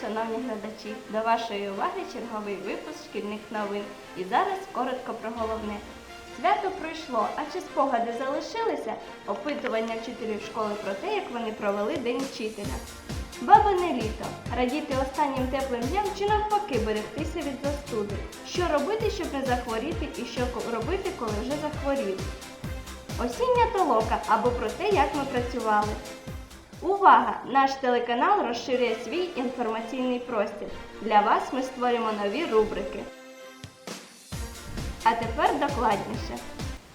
шановні глядачі! До вашої уваги черговий випуск шкільних новин. І зараз коротко про головне. Свято пройшло, а чи спогади залишилися? Опитування вчителів школи про те, як вони провели День вчителя. Бабине літо. Радіти останнім теплим дням чи навпаки берегтися від застуди. Що робити, щоб не захворіти, і що робити, коли вже захворів. Осіння толока або про те, як ми працювали. Увага! Наш телеканал розширює свій інформаційний простір. Для вас ми створюємо нові рубрики. А тепер докладніше.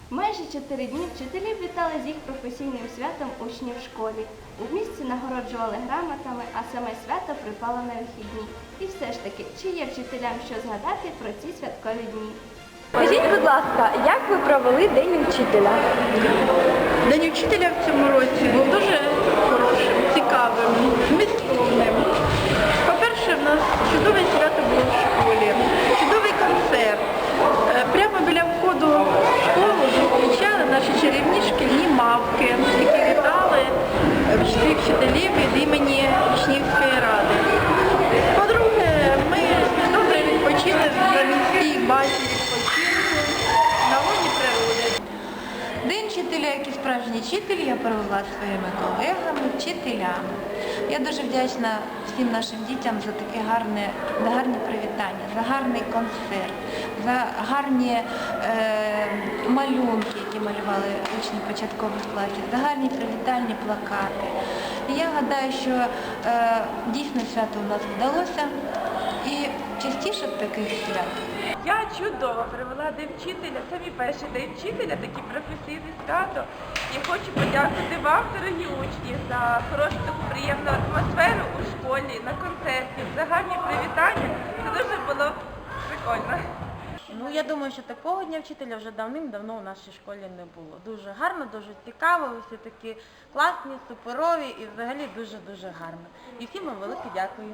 Майже чотири дні вчителів вітали з їх професійним святом учнів школі. У місті нагороджували грамотами, а саме свято припало на вихідні. І все ж таки, чи є вчителям що згадати про ці святкові дні? Скажіть, будь ласка, як ви провели День вчителя? День учителя в цьому році був дуже хорошим, цікавим, змістовним. По-перше, в нас чудове свято було в школі, чудовий концерт. Е, Прямо біля входу в школу зустрічали наші чарівні шкільні мавки, провела своїми колегами, вчителями. Я дуже вдячна всім нашим дітям за таке гарне, за гарні привітання, за гарний концерт, за гарні е, малюнки, які малювали учні початкових класів, за гарні привітальні плакати. І я гадаю, що е, дійсно свято у нас вдалося б таких свят. Я чудово провела день вчителя. Це мій перший день вчителя, такий професійний свято. І хочу подякувати вам, дорогі учні, за хорошу таку приємну атмосферу у школі, на концерті, за гарні привітання. Це дуже було прикольно. Ну, я думаю, що такого дня вчителя вже давним-давно у нашій школі не було. Дуже гарно, дуже цікаво, ви всі такі класні, суперові і взагалі дуже-дуже гарно. І всім вам велике дякую.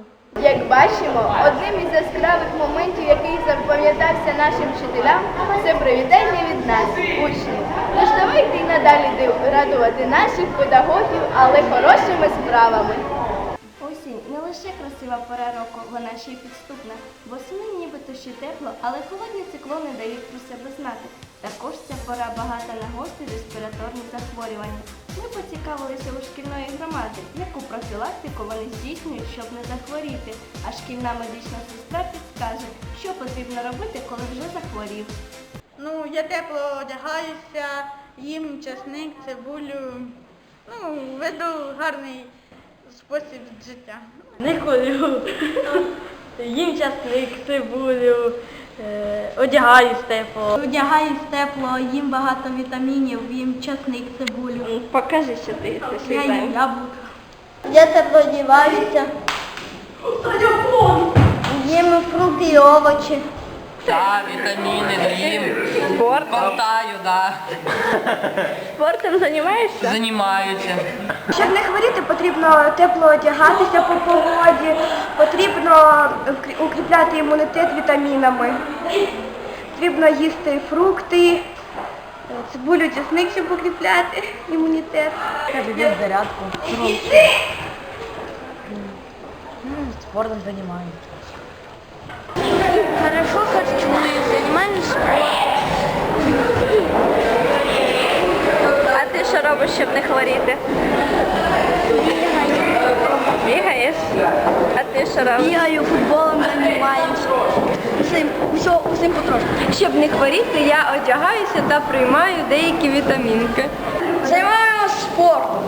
Як бачимо, одним із яскравих моментів, який запам'ятався нашим вчителям, це привітання від нас, учнів. Тож давайте й надалі радувати наших педагогів, але хорошими справами. Не лише красива пора року, вона ще й підступна. Восени нібито ще тепло, але холодні циклони дають про себе знати. Також ця пора багата на гості респіраторних захворювань. Ми поцікавилися у шкільної громади, яку профілактику вони здійснюють, щоб не захворіти. А шкільна медична сестра підскаже, що потрібно робити, коли вже захворів. Ну, я тепло одягаюся, їм часник, цибулю. Ну, веду гарний спосіб життя. Не ходю. Їм часник, цибулю, е, одягаюсь тепло. Одягаюсь тепло, їм багато вітамінів, їм часник, цибулю. Покажи, що ти їсиш. Я їм яблук. Я тепло одіваюся. Їм фрукти і овочі. Да, витамины, їм. Спорт? Болтаю, да. Спортом займаєшся? Занимаюся. Щоб не хворіти, потрібно тепло одягатися по погоді, потрібно укріпляти імунітет вітамінами. Потрібно їсти фрукти, цибулю, чесник, щоб укріпляти імунітет. Ходить зарядку. Спортом займаюся. Хорошо харчуюсь, займаюся спортом. А ти що робиш, щоб не хворіти? Бігаєш? А ти що робиш? Бігаю, футболом займаюся. Усім, усьо, усім потрошку. Щоб не хворіти, я одягаюся та приймаю деякі вітамінки. Займаюся спортом.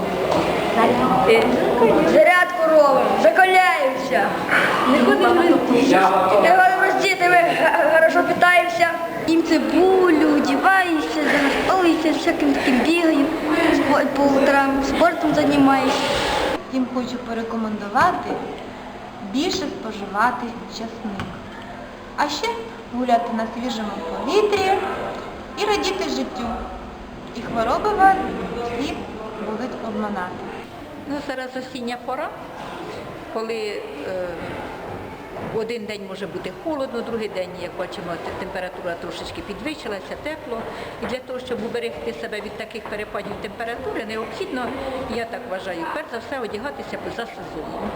Зарядку робимо, закаляємося. Не ходимо з дітьми хорошо питаємося. Їм цибулю, одіваюся, занастовуюся, всяким таким бігаю, по утрам, спортом займаюся. Їм хочу порекомендувати більше споживати часник. А ще гуляти на свіжому повітрі і радіти життю. І хвороби вас всі будуть обманати. Ну, зараз осіння пора, коли е, один день може бути холодно, другий день, як бачимо, температура трошечки підвищилася, тепло. І для того, щоб уберегти себе від таких перепадів температури, необхідно, я так вважаю, перш за все одягатися за сезоном.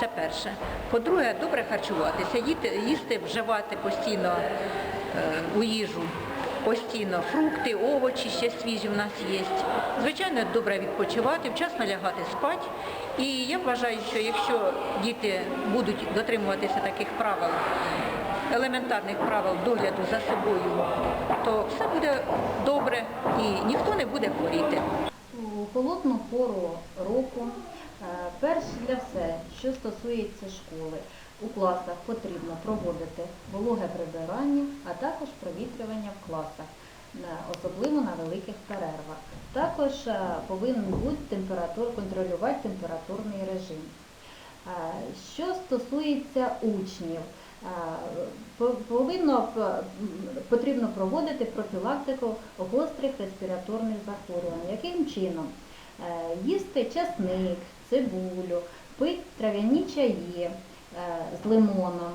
Це перше. По-друге, добре харчуватися, їсти, вживати постійно е, у їжу. Постійно фрукти, овочі ще свіжі в нас є. Звичайно, добре відпочивати, вчасно лягати спати. І я вважаю, що якщо діти будуть дотримуватися таких правил, елементарних правил догляду за собою, то все буде добре і ніхто не буде хворіти. У холодну пору року, перш для все, що стосується школи, у класах потрібно проводити вологе прибирання, а також провітрювання в класах, е, особливо на великих перервах. Також е, повинен бути температур, контролювати температурний режим. Е, Що стосується учнів, е, повинно потрібно проводити профілактику гострих респіраторних захворювань. Яким чином? Е, Їсти часник, цибулю, пити трав'яні чаї е, з лимоном.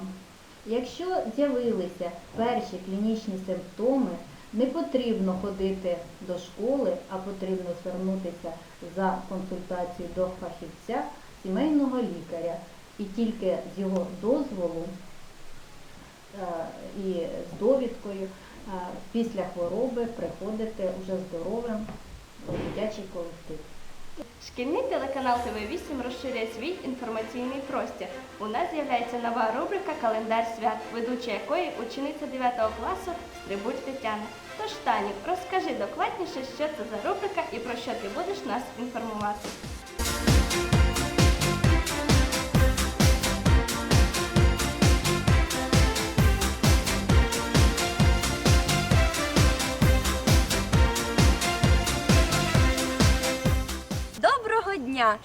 Якщо з'явилися перші клінічні симптоми, не потрібно ходити до школи, а потрібно звернутися за консультацією до фахівця, сімейного лікаря. І тільки з його дозволу е, і з довідкою е, після хвороби приходити вже здоровим у дитячий колектив. Шкільний телеканал ТВ8 розширює свій інформаційний простір. У нас з'являється нова рубрика Календар свят, ведуча якої учениця 9 класу Стрибуль Тетяна. Тож, Таню, розкажи докладніше, що це за рубрика і про що ти будеш нас інформувати.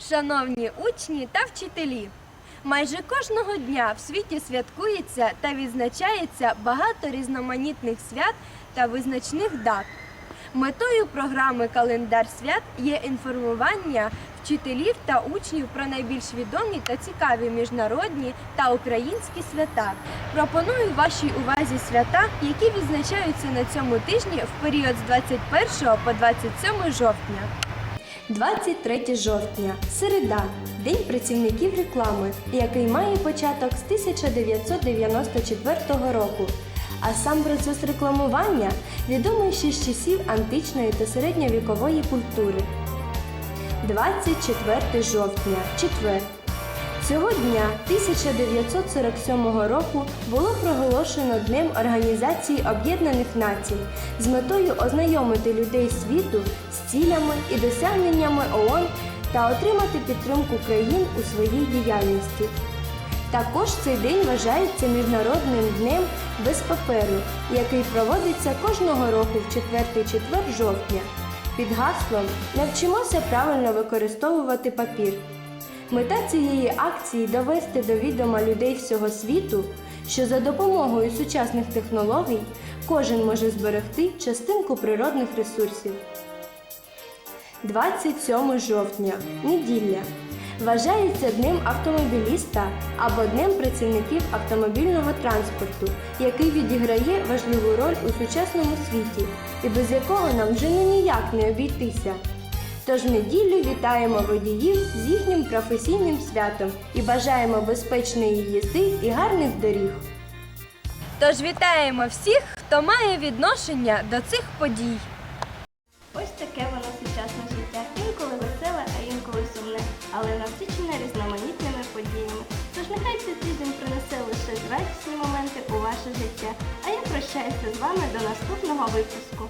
Шановні учні та вчителі! Майже кожного дня в світі святкується та відзначається багато різноманітних свят та визначних дат. Метою програми Календар свят є інформування вчителів та учнів про найбільш відомі та цікаві міжнародні та українські свята. Пропоную вашій увазі свята, які відзначаються на цьому тижні в період з 21 по 27 жовтня. 23 жовтня, середа, День працівників реклами, який має початок з 1994 року. А сам процес рекламування відомий ще з часів античної та середньовікової культури. 24 жовтня, четвер. Цього дня 1947 року було проголошено Днем Організації Об'єднаних Націй з метою ознайомити людей світу цілями і досягненнями ООН та отримати підтримку країн у своїй діяльності. Також цей день вважається Міжнародним днем без паперу, який проводиться кожного року в четвертий четвер жовтня. Під гаслом Навчимося правильно використовувати папір. Мета цієї акції довести до відома людей всього світу, що за допомогою сучасних технологій кожен може зберегти частинку природних ресурсів. 27 жовтня неділя вважається Днем автомобіліста або Днем працівників автомобільного транспорту, який відіграє важливу роль у сучасному світі і без якого нам вже ну ніяк не обійтися. Тож неділю вітаємо водіїв з їхнім професійним святом і бажаємо безпечної їзди і гарних доріг. Тож вітаємо всіх, хто має відношення до цих подій. Ось таке різноманітними. Тож нехай цей тиждень принесе лише радісні моменти у ваше життя. А я прощаюся з вами до наступного випуску.